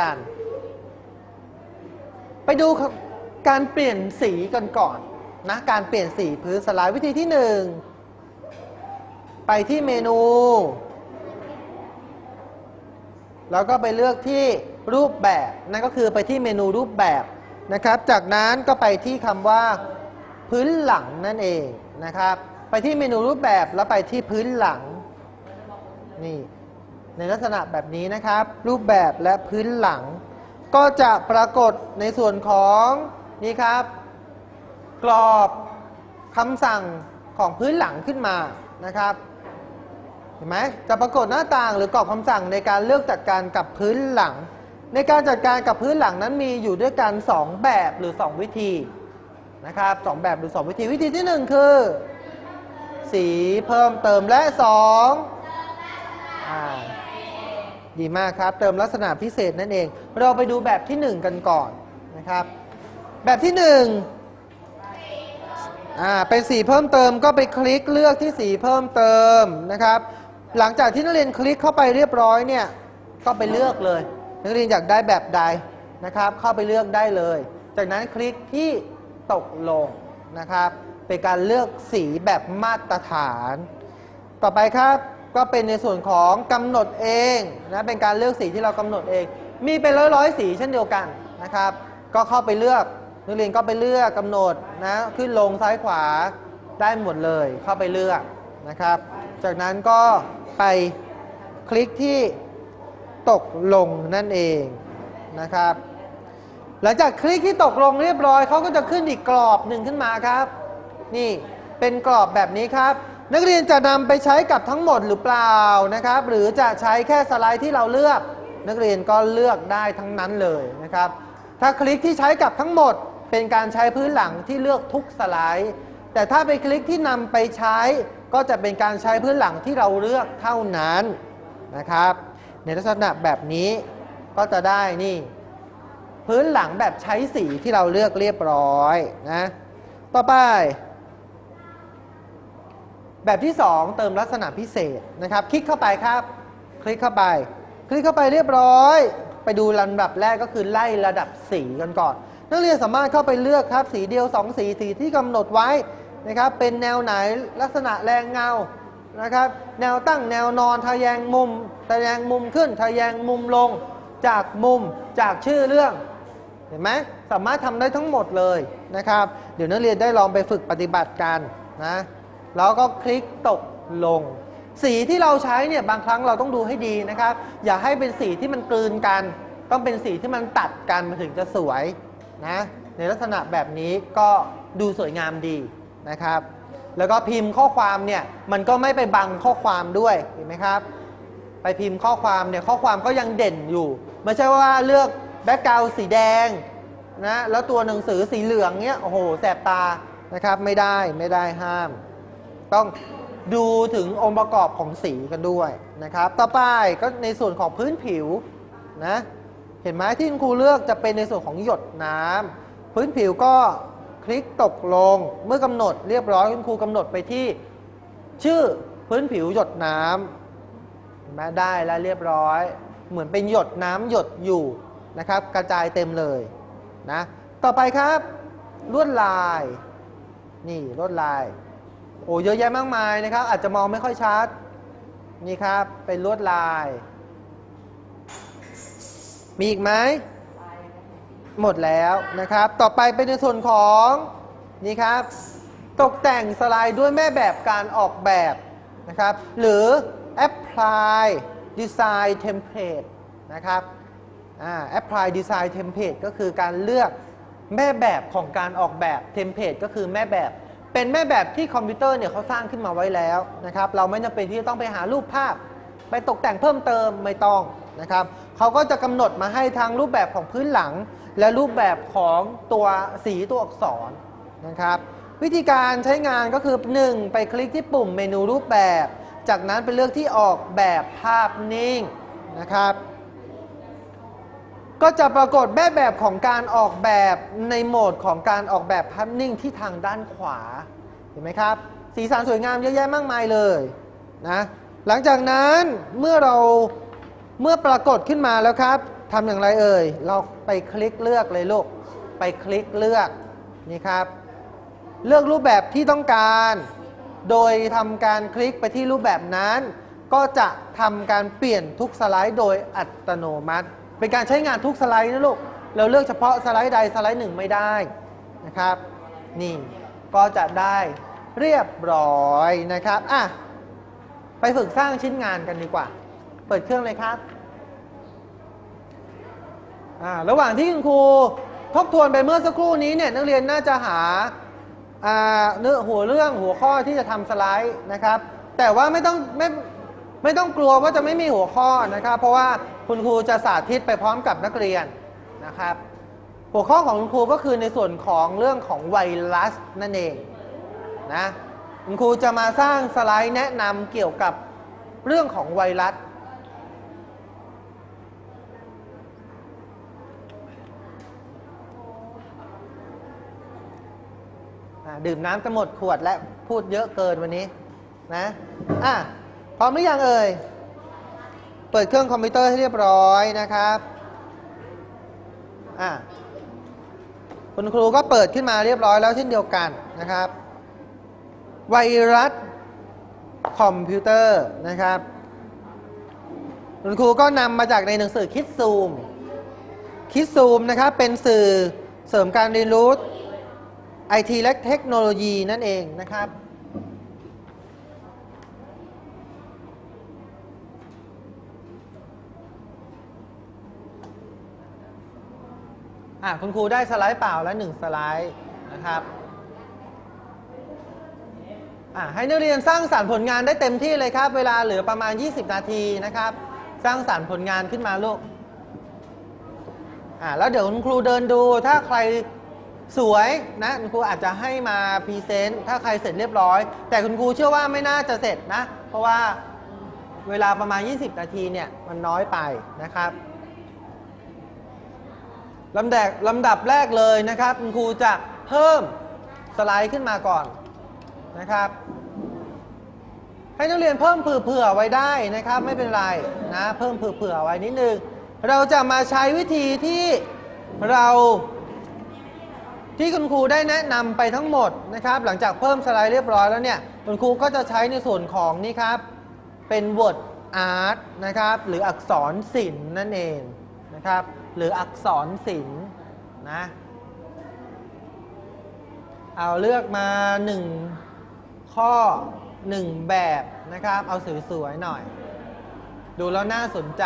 กันไปดูการเปลี่ยนสีกันก่อนนะการเปลี่ยนสีพื้นสไลด์วิธีที่หนึ่งไปที่เมนู แล้วก็ไปเลือกที่รูปแบบนั่นก็คือไปที่เมนูรูปแบบนะครับ จากนั้นก็ไปที่คำว่าพื้นหลังนั่นเองนะครับ ไปที่เมนูรูปแบบแล้วไปที่พื้นหลังนี่ ในลักษณะแบบนี้นะครับ รูปแบบและพื้นหลัง ก็จะปรากฏในส่วนของนี่ครับ กรอบคำสั่งของพื้นหลังขึ้นมานะครับเห็นไหมจะปรากฏหน้าต่างหรือกรอบคำสั่งในการเลือกจัดการกับพื้นหลัง ในการจัดการกับพื้นหลังนั้นมีอยู่ด้วยกัน 2 แบบหรือ 2 วิธีนะครับสแบบหรือ 2 วิธีวิธีที่ 1 คือ สีเพิ่มเติมและ 2อ่า ดีมากครับ เติมลักษณะพิเศษนั่นเอง เราไปดูแบบที่ 1 กันก่อนนะครับ แบบที่1อ่าเป็นสีเพิ่มเติมก็ไปคลิกเลือกที่สีเพิ่มเติมนะครับ หลังจากที่นักเรียนคลิกเข้าไปเรียบร้อยเนี่ยก็ไปเลือกเลย นักเรียนอยากได้แบบใดนะครับ เข้าไปเลือกได้เลย จากนั้นคลิกที่ตกลงนะครับ เป็นการเลือกสีแบบมาตรฐาน ต่อไปครับ ก็เป็นในส่วนของกำหนดเองนะเป็นการเลือกสีที่เรากำหนดเอง มีเป็นร้อยร้อยสีเช่นเดียวกันนะครับ ก็เข้าไปเลือกนักเรียนก็ไปเลือกกำหนดนะขึ้นลงซ้ายขวาได้หมดเลยเข้าไปเลือกนะครับ จากนั้นก็ไปคลิกที่ตกลงนั่นเองนะครับ หลังจากคลิกที่ตกลงเรียบร้อยเขาก็จะขึ้นอีกกรอบหนึ่งขึ้นมาครับ นี่เป็นกรอบแบบนี้ครับ นักเรียนจะนำไปใช้กับทั้งหมดหรือเปล่านะครับ หรือจะใช้แค่สไลด์ที่เราเลือก นักเรียนก็เลือกได้ทั้งนั้นเลยนะครับ ถ้าคลิกที่ใช้กับทั้งหมดเป็นการใช้พื้นหลังที่เลือกทุกสไลด์ แต่ถ้าไปคลิกที่นำไปใช้ ก็จะเป็นการใช้พื้นหลังที่เราเลือกเท่านั้นนะครับ ในลักษณะแบบนี้ก็จะได้นี่ พื้นหลังแบบใช้สีที่เราเลือกเรียบร้อยนะ ต่อไป แบบที่ 2 เติมลักษณะพิเศษนะครับ คลิกเข้าไปครับ คลิกเข้าไป คลิกเข้าไปเรียบร้อย ไปดูลำดับแรกก็คือไล่ระดับสีกันก่อน นักเรียนสามารถเข้าไปเลือกครับสีเดียว 2 สีสีที่กำหนดไว้นะครับ เป็นแนวไหนลักษณะแรงเงานะครับ แนวตั้งแนวนอนทะแยงมุมทะแยงมุมขึ้นทะแยงมุมลง จากมุมจากชื่อเรื่องเห็นไหมสามารถทำได้ทั้งหมดเลยนะครับ เดี๋ยวนักเรียนได้ลองไปฝึกปฏิบัติกันนะ แล้วก็คลิกตกลง สีที่เราใช้เนี่ยบางครั้งเราต้องดูให้ดีนะครับ อย่าให้เป็นสีที่มันกลืนกัน ต้องเป็นสีที่มันตัดกันมันถึงจะสวยนะในลักษณะแบบนี้ก็ดูสวยงามดีนะครับ แล้วก็พิมพ์ข้อความเนี่ยมันก็ไม่ไปบังข้อความด้วยเห็นไหมครับ ไปพิมพ์ข้อความเนี่ยข้อความก็ยังเด่นอยู่ ไม่ใช่ว่าเลือกแบ็กกราวสีแดงนะแล้วตัวหนังสือสีเหลืองเนี้ยโอ้โหแสบตานะครับไม่ได้ไม่ได้ห้าม ต้องดูถึงองค์ประกอบของสีกันด้วยนะครับ ต่อไปก็ในส่วนของพื้นผิวนะเห็นไหมที่คุณครูเลือกจะเป็นในส่วนของหยดน้ำพื้นผิวก็คลิกตกลงเมื่อกำหนดเรียบร้อยคุณครูกำหนดไปที่ชื่อพื้นผิวหยดน้ำเห็นไหมได้แล้วเรียบร้อย เหมือนเป็นหยดน้ำหยดอยู่นะครับ กระจายเต็มเลยนะต่อไปครับลวดลาย นี่ลวดลาย โอ้เยอะแยะมากมายนะครับ อาจจะมองไม่ค่อยชัด นี่ครับ เป็นลวดลาย มีอีกไหม หมดแล้วนะครับ ต่อไปเป็นในส่วนของนี่ครับ ตกแต่งสไลด์ด้วยแม่แบบการออกแบบนะครับ หรือ apply design template นะครับ apply design template ก็คือการเลือกแม่แบบของการออกแบบ template ก็คือแม่แบบ เป็นแม่แบบที่คอมพิวเตอร์เนี่ยเขาสร้างขึ้นมาไว้แล้วนะครับ เราไม่จำเป็นที่จะต้องไปหารูปภาพ ไปตกแต่งเพิ่มเติมไม่ต้องนะครับเขาก็จะกำหนดมาให้ทั้งรูปแบบของพื้นหลัง และรูปแบบของตัวสีตัวอักษรนะครับ วิธีการใช้งานก็คือ 1. ไปคลิกที่ปุ่มเมนูรูปแบบ จากนั้นไปเลือกที่ออกแบบภาพนิ่งนะครับ ก็จะปรากฏแบบแบบของการออกแบบในโหมดของการออกแบบภาพนิ่งที่ทางด้านขวา เห็นไหมครับ สีสันสวยงามเยอะแยะมากมายเลยนะหลังจากนั้นเมื่อเราเมื่อปรากฏขึ้นมาแล้วครับทำอย่างไรเอ่ย เราไปคลิกเลือกเลยลูก ไปคลิกเลือกนี่ครับ เลือกรูปแบบที่ต้องการ โดยทำการคลิกไปที่รูปแบบนั้น ก็จะทำการเปลี่ยนทุกสไลด์โดยอัตโนมัติ เป็นการใช้งานทุกสไลด์นะลูก เราเลือกเฉพาะสไลด์ใดสไลด์หนึ่งไม่ได้นะครับ นี่ก็จะได้เรียบร้อยนะครับอะไปฝึกสร้างชิ้นงานกันดีกว่า เปิดเครื่องเลยครับอ่าระหว่างที่คุณครูทบทวนไปเมื่อสักครู่นี้เนี่ยนักเรียนน่าจะหาอ่าเนื้อหัวเรื่องหัวข้อที่จะทำสไลด์นะครับ แต่ว่าไม่ต้องไม่ ไม่ต้องกลัวว่าจะไม่มีหัวข้อนะครับ เพราะว่าคุณครูจะสาธิตไปพร้อมกับนักเรียนนะครับ หัวข้อของคุณครูก็คือในส่วนของเรื่องของไวรัสนั่นเองนะคุณครูจะมาสร้างสไลด์แนะนำเกี่ยวกับเรื่องของไวรัสดื่มน้ำจะหมดขวดและพูดเยอะเกินวันนี้นะอะ พร้อมหรือยังเอ่ย เปิดเครื่องคอมพิวเตอร์ให้เรียบร้อยนะครับอะคุณครูก็เปิดขึ้นมาเรียบร้อยแล้วเช่นเดียวกันนะครับ ไวรัสคอมพิวเตอร์นะครับ คุณครูก็นำมาจากในหนังสือคิดซูม คิดซูมนะครับเป็นสื่อเสริมการเรียนรู้ไอทีและเทคโนโลยีนั่นเองนะครับ อะคุณครูได้สไลด์เปล่าแล้วหนึ่งสไลด์นะครับอะให้นักเรียนสร้างสารรค์ผลงานได้เต็มที่เลยครับ เวลาเหลือประมาณ 20 นาทีนะครับ สร้างสารรค์ผลงานขึ้นมาลูกอะแล้วเดี๋ยวคุณครูเดินดูถ้าใครสวยนะคุณครูอาจจะให้มาพรีเซนต์ถ้าใครเสร็จเรียบร้อย แต่คุณครูเชื่อว่าไม่น่าจะเสร็จนะ เพราะว่าเวลาประมาณ 20 นาทีเนี่ยมันน้อยไปนะครับ ลำดับลำดับแรกเลยนะครับคุณครูจะเพิ่มสไลด์ขึ้นมาก่อนนะครับ ให้นักเรียนเพิ่มเผื่อๆไว้ได้นะครับ ไม่เป็นไรนะเพิ่มเผื่อๆไว้นิดนึงเราจะมาใช้วิธีที่เราที่คุณครูได้แนะนำไปทั้งหมดนะครับ หลังจากเพิ่มสไลด์เรียบร้อยแล้วเนี่ยคุณครูก็จะใช้ในส่วนของนี่ครับ เป็น word art นะครับ หรืออักษรศิลป์นั่นเองนะครับ หรืออักษรศิลป์นะเอาเลือกมา 1 ข้อ 1 แบบนะครับ เอาสวยๆหน่อย ดูแล้วน่าสนใจ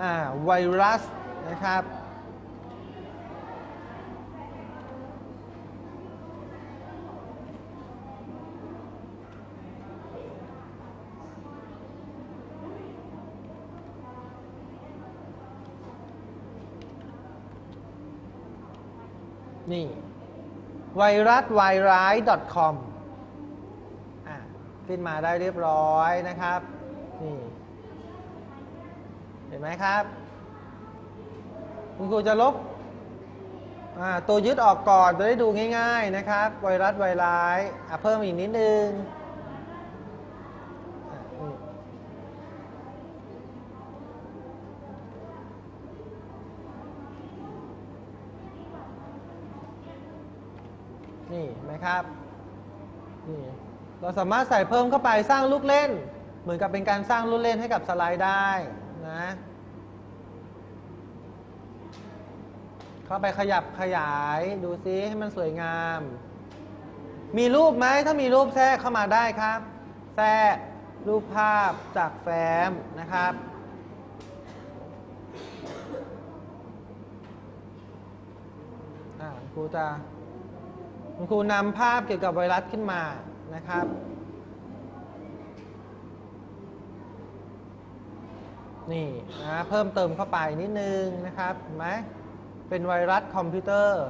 อ่า ไวรัสนะครับ นี่ไวรัสไวร้าย .com อะขึ้นมาได้เรียบร้อยนะครับ นี่ เห็นไหมครับ คุณครูจะลบอ่าตัวยึดออกก่อนจะได้ดูง่าย ๆ นะครับ ไวรัสไวร้ายอะเพิ่มอีกนิดนึง นี่นไหมครับนี่เราสามารถใส่เพิ่มเข้าไปสร้างลูกเล่น เหมือนกับเป็นการสร้างลูกเล่นให้กับสไลด์ได้นะเข้าไปขยับขยายดูซิให้มันสวยงาม มีรูปไหมถ้ามีรูปแทรกเข้ามาได้ครับ แทรกรูปภาพจากแฟ้มนะครับอ่าครูจะ คุณครูนำภาพเกี่ยวกับไวรัสขึ้นมานะครับ นี่นะเพิ่มเติมเข้าไปนิดนึงนะครับเห็นไหมเป็นไวรัสคอมพิวเตอร์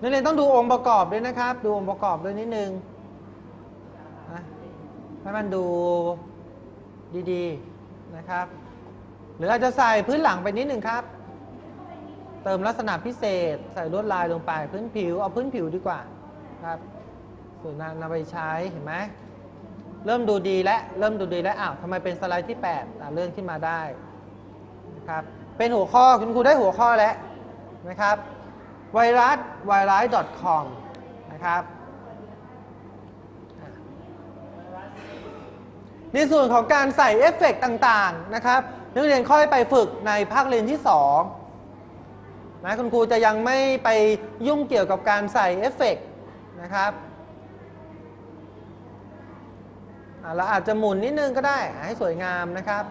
นักเรียนต้องดูองค์ประกอบด้วยนะครับ ดูองค์ประกอบด้วยนิดนึงนะให้มันดูดีๆนะครับ หรืออาจจะใส่พื้นหลังไปนิดนึงครับ เติมลักษณะพิเศษ ใส่ลวดลายลงไปพื้นผิว เอาพื้นผิวดีกว่าครับส่วนนำไปใช้เห็นไหมเริ่มดูดีแล้วเริ่มดูดีแล้วอ้าวทำไมเป็นสไลด์ที่8อะเลื่อนขึ้นมาได้นะครับเป็นหัวข้อคุณครูได้หัวข้อแล้วนะครับไวรัสไวรัส .com นะครับในส่วนของการใส่เอฟเฟกต์ต่างๆนะครับนักเรียนค่อยไปฝึกในภาคเรียนที่ 2 นะคุณครูจะยังไม่ไปยุ่งเกี่ยวกับการใส่เอฟเฟกต์นะครับเราอาจจะหมุนนิดนึงก็ได้ให้สวยงามนะครับ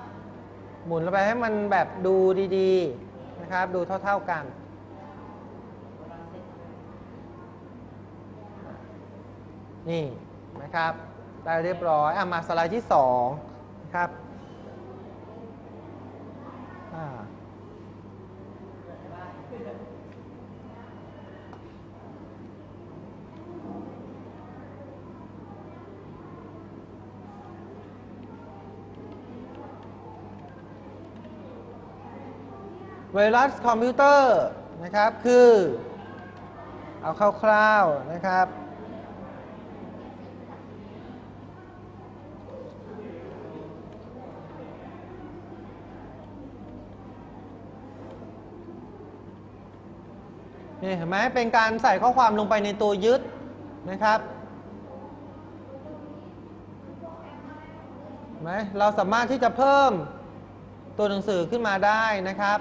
หมุนลงไปให้มันแบบดูดีๆนะครับดูเท่า ๆกันนี่นะครับ ได้เรียบร้อยอมาสไลด์ที่2นะครับอ่า ไวรัสคอมพิวเตอร์นะครับคือ เอาคร่าวๆนะครับ นี่เห็นไหมเป็นการใส่ข้อความลงไปในตัวยึดนะครับไหมเราสามารถที่จะเพิ่มตัวหนังสือขึ้นมาได้นะครับ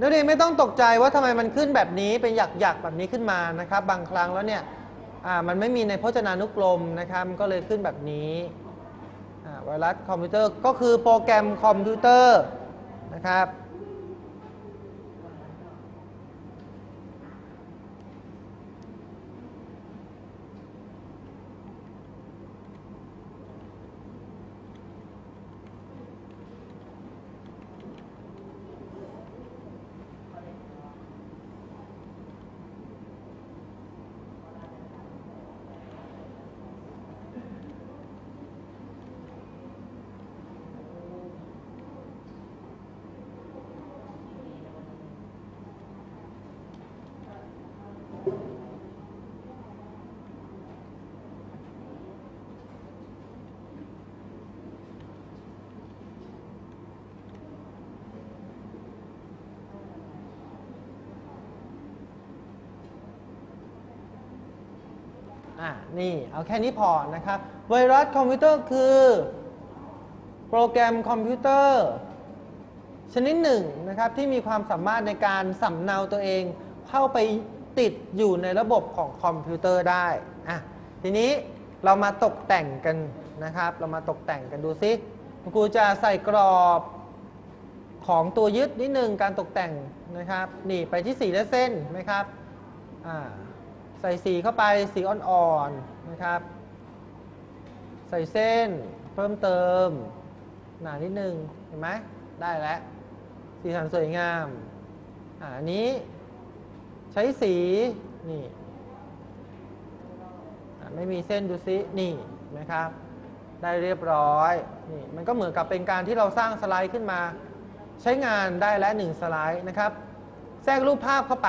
นักเรียนไม่ต้องตกใจว่าทำไมมันขึ้นแบบนี้เป็นหยักๆแบบนี้ขึ้นมานะครับ บางครั้งแล้วเนี่ยมันไม่มีในพจนานุกรมนะครับก็เลยขึ้นแบบนี้ไวรัสคอมพิวเตอร์ก็คือโปรแกรมคอมพิวเตอร์นะครับ อะนี่เอาแค่นี้พอนะครับ ไวรัสคอมพิวเตอร์คือ โปรแกรมคอมพิวเตอร์ ชนิดหนึ่งนะครับที่มีความสามารถในการสำเนาตัวเอง เข้าไปติดอยู่ในระบบของคอมพิวเตอร์ได้อะทีนี้เรามาตกแต่งกันนะครับ เรามาตกแต่งกันดูซิคุณครูจะใส่กรอบของตัวยึดนิดนึงการตกแต่งนะครับ นี่ไปที่สีและเส้นไหมครับอ่า ใส่สีเข้าไปสีอ่อนๆนะครับ ใส่เส้นเพิ่มเติม หนานิดนึงเห็นไหมได้แล้ว สีสันสวยงามอ่าอันนี้ใช้สีนี่ไม่มีเส้นดูซินี่นไหมครับ ได้เรียบร้อยนี่มันก็เหมือนกับเป็นการที่เราสร้างสไลด์ขึ้นมา ใช้งานได้แล้วหนึ่งสไลด์นะครับ แทรกรูปภาพเข้าไป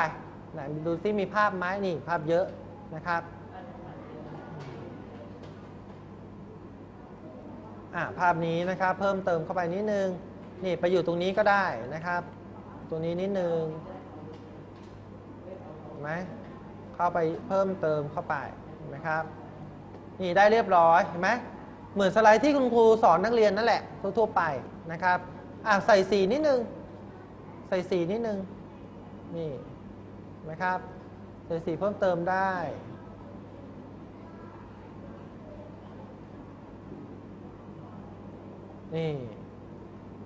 ไหนดูซิมีภาพไหมนี่ภาพเยอะนะครับภาพนี้นะครับเพิ่มเติมเข้าไปนิดนึงนี่ไปอยู่ตรงนี้ก็ได้นะครับตรงนี้นิดนึงเห็นไหมเข้าไปเพิ่มเติมเข้าไปนไหมครับ นี่ได้เรียบร้อยเห็นไหมเหมือนสไลด์ที่คุณครูสอนนักเรียนนั่นแหละทั่วๆไปนะครับอะใส่สีนิดนึง ใส่สีนิดนึงนี่ นไหมครับเส่สีเพิ่มเติมได้นี่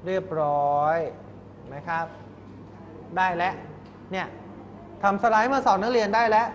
เรียบร้อยนะครับ ได้แล้วเนี่ยทำสไลด์มาสอนนักเรียนได้แล้ว